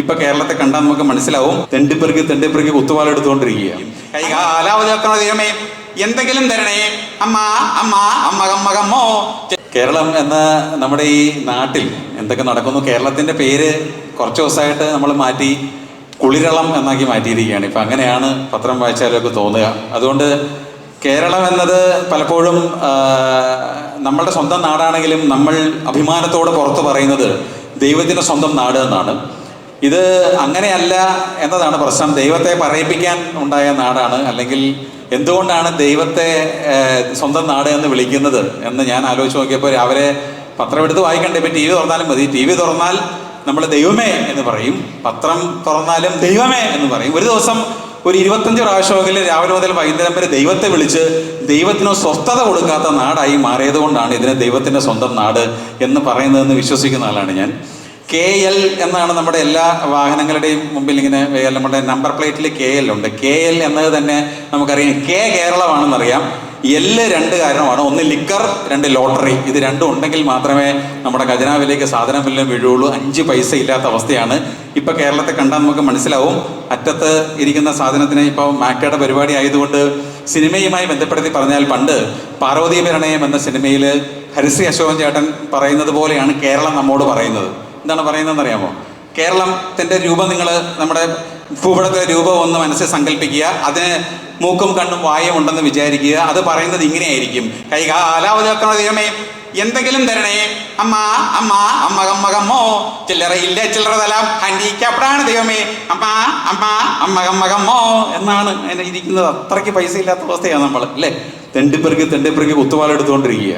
ഇപ്പൊ കേരളത്തെ കണ്ടാൽ നമുക്ക് മനസ്സിലാവും തെണ്ടിപ്പെറുക്കി തെണ്ടിപ്പെറുക്കി കുത്തുപാല എടുത്തുകൊണ്ടിരിക്കുകയാണ് എന്തെങ്കിലും തരണേ. അമ്മ അമ്മ അമ്മ അമ്മകമ്മോ കേരളം എന്ന നമ്മുടെ ഈ നാട്ടിൽ എന്തൊക്കെ നടക്കുന്നു കേരളത്തിന്റെ പേര് കുറച്ച് ദിവസമായിട്ട് നമ്മൾ മാറ്റി കുളിരളം എന്നാക്കി മാറ്റിയിരിക്കുകയാണ്. ഇപ്പം അങ്ങനെയാണ് പത്രം വായിച്ചാലൊക്കെ തോന്നുക. അതുകൊണ്ട് കേരളം എന്നത് പലപ്പോഴും നമ്മളുടെ സ്വന്തം നാടാണെങ്കിലും നമ്മൾ അഭിമാനത്തോടെ പുറത്തു പറയുന്നത് ദൈവത്തിന്റെ സ്വന്തം നാട് എന്നാണ്. ഇത് അങ്ങനെയല്ല എന്നതാണ് പ്രശ്നം. ദൈവത്തെ പറയിപ്പിക്കാൻ ഉണ്ടായ നാടാണ്. അല്ലെങ്കിൽ എന്തുകൊണ്ടാണ് ദൈവത്തെ സ്വന്തം നാട് എന്ന് വിളിക്കുന്നത് എന്ന് ഞാൻ ആലോചിച്ച് നോക്കിയപ്പോൾ അവരെ പത്രം എടുത്ത് വായിക്കണ്ടേ? ഇപ്പം ടി വി തുറന്നാലും മതി. ടി വി തുറന്നാൽ നമ്മൾ ദൈവമേ എന്ന് പറയും. പത്രം തുറന്നാലും ദൈവമേ എന്ന് പറയും. ഒരു ദിവസം ഒരു ഇരുപത്തഞ്ച് പ്രാവശ്യമെങ്കിലും രാവിലെ മുതൽ വൈകുന്നേരം വരെ ദൈവത്തെ വിളിച്ച് ദൈവത്തിന് സ്വസ്ഥത കൊടുക്കാത്ത നാടായി മാറിയതുകൊണ്ടാണ് ഇതിനെ ദൈവത്തിന്റെ സ്വന്തം നാട് എന്ന് പറയുന്നതെന്ന് വിശ്വസിക്കുന്ന ആളാണ് ഞാൻ. കെ എൽ എന്നാണ് നമ്മുടെ എല്ലാ വാഹനങ്ങളുടെയും മുമ്പിൽ ഇങ്ങനെ നമ്മുടെ നമ്പർ പ്ലേറ്റിൽ കെ എൽ ഉണ്ട്. കെ എൽ എന്നത് തന്നെ നമുക്കറിയാം. കെ കേരളമാണെന്നറിയാം. എല്ല് രണ്ട് കാരണമാണ്. ഒന്ന് ലിക്കർ രണ്ട് ലോട്ടറി ഇത് രണ്ടും ഉണ്ടെങ്കിൽ മാത്രമേ നമ്മുടെ ഖജനാവിലേക്ക് സാധനം വല്ലതും വീഴുള്ളൂ അഞ്ച് പൈസ ഇല്ലാത്ത അവസ്ഥയാണ്. ഇപ്പൊ കേരളത്തെ കണ്ടാൽ നമുക്ക് മനസ്സിലാവും. അറ്റത്ത് ഇരിക്കുന്ന സാധനത്തിന് ഇപ്പോൾ മാക്കയുടെ പരിപാടി ആയതുകൊണ്ട് സിനിമയുമായി ബന്ധപ്പെടുത്തി പറഞ്ഞാൽ പണ്ട് പാർവതി പ്രണയം എന്ന സിനിമയിൽ ഹരിശ്രീ അശോകൻ ചേട്ടൻ പറയുന്നത് പോലെയാണ് കേരളം നമ്മോട് പറയുന്നത്. എന്താണ് പറയുന്നതെന്ന് അറിയാമോ കേരളത്തിന്റെ രൂപം നിങ്ങൾ നമ്മുടെ ഭൂപടത്തിലെ രൂപം ഒന്ന് മനസ്സിൽ സങ്കല്പിക്കുക അതിന് മൂക്കും കണ്ണും വായും ഉണ്ടെന്ന് വിചാരിക്കുക അത് പറയുന്നത് ഇങ്ങനെയായിരിക്കും. ദൈവമേ. എന്തെങ്കിലും തരണേ അമ്മ അമ്മ അമ്മ അമ്മകമ്മോ ചില്ലറ ഇല്ല ചില്ലറ തലാം. ഹാൻഡിക്യാപ്ഡാണ് ദൈവമേ. അമ്മ അമ്മ അമ്മ അമ്മകമ്മോ എന്നാണ് ഇരിക്കുന്നത്. അത്രയ്ക്ക് പൈസ ഇല്ലാത്ത അവസ്ഥയാണ് നമ്മൾ അല്ലേ? തെണ്ടിപ്പെറുക്കി തെണ്ടിപ്പെറുക്കി കുത്തുപാലെടുത്തുകൊണ്ടിരിക്കുക